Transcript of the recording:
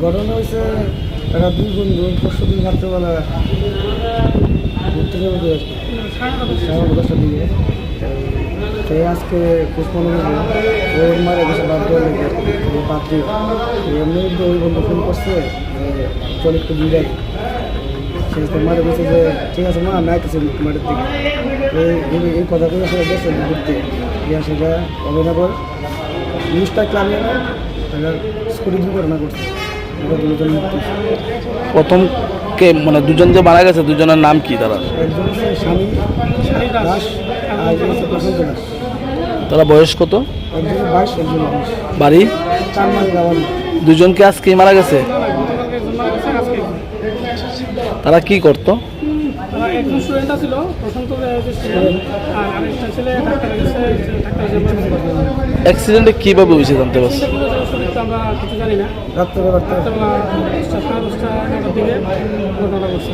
ঘটনা হয়েছে এরা দুই বন্ধু পরশু দিন রাত্রেবেলা ঘুরতে যাবে সাড়ে দশটার দিকে সে আজকে পুষ্পন ওর মারে গেছে বাধ্য পাত্রী এমনি ওই বন্ধু ফোন করছে চল একটু বিদায় সে তো মারে গেছে যে, ঠিক আছে মা আইতেছি মাঠের দিকে। এই- এই- এই কথা করে সে গেছে ঘুরতে। গিয়া সেটা অভিনগর নিউজটা ক্লাবে প্রথম কে? মানে দুজন যে মারা গেছে দুজনের নাম কি তারা? তারা বয়স কত? বাড়ি? দুজনকে আজকে মারা গেছে? তারা কি করতো? তারা একজন স্টুডেন্ট ছিল প্রশান্ত আর আরেকটা ছেলে ডাক্তার গেছে ডাক্তার যে অ্যাক্সিডেন্টে কীভাবে হয়েছে জানতে পারছি? আমরা কিছু জানি না। রাত্রে রাত্রে। রাত্রেবেলা দশটা সাড়ে দশটা এগারোটার দিকে ঘটনা করছে